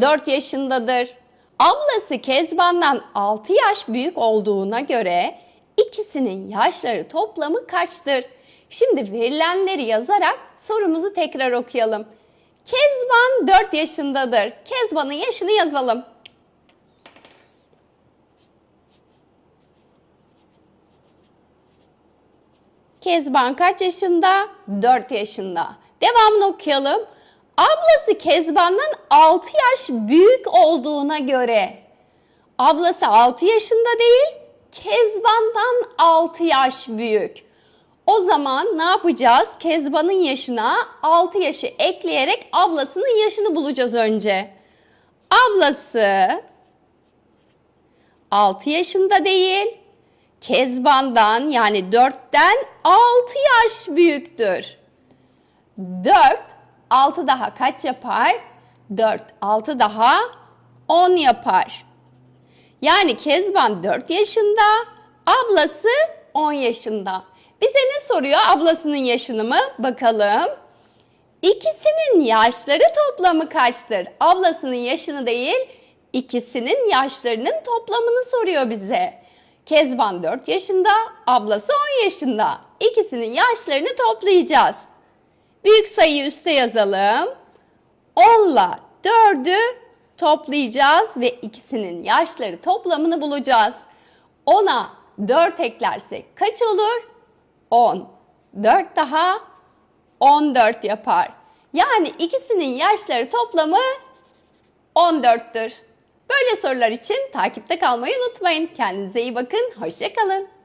4 yaşındadır. Ablası Kezban'dan 6 yaş büyük olduğuna göre ikisinin yaşları toplamı kaçtır? Şimdi verilenleri yazarak sorumuzu tekrar okuyalım. Kezban 4 yaşındadır. Kezban'ın yaşını yazalım. Kezban kaç yaşında? 4 yaşında. Devamını okuyalım. Ablası Kezban'dan 6 yaş büyük olduğuna göre ablası 6 yaşında değil, Kezban'dan 6 yaş büyük. O zaman ne yapacağız? Kezban'ın yaşına 6 yaşı ekleyerek ablasının yaşını bulacağız önce. Ablası 6 yaşında değil, Kezban'dan yani 4'ten 6 yaş büyüktür. 4, 6 daha kaç yapar? 4, 6 daha 10 yapar. Yani Kezban 4 yaşında, ablası 10 yaşında. Bize ne soruyor ablasının yaşını mı? Bakalım. İkisinin yaşları toplamı kaçtır? Ablasının yaşını değil, ikisinin yaşlarının toplamını soruyor bize. Kezban 4 yaşında, ablası 10 yaşında. İkisinin yaşlarını toplayacağız. Büyük sayıyı üste yazalım. 10 ile 4'ü toplayacağız ve ikisinin yaşları toplamını bulacağız. 10'a 4 eklersek kaç olur? 10. 4 daha 14 yapar. Yani ikisinin yaşları toplamı 14'tür. Böyle sorular için takipte kalmayı unutmayın. Kendinize iyi bakın. Hoşçakalın.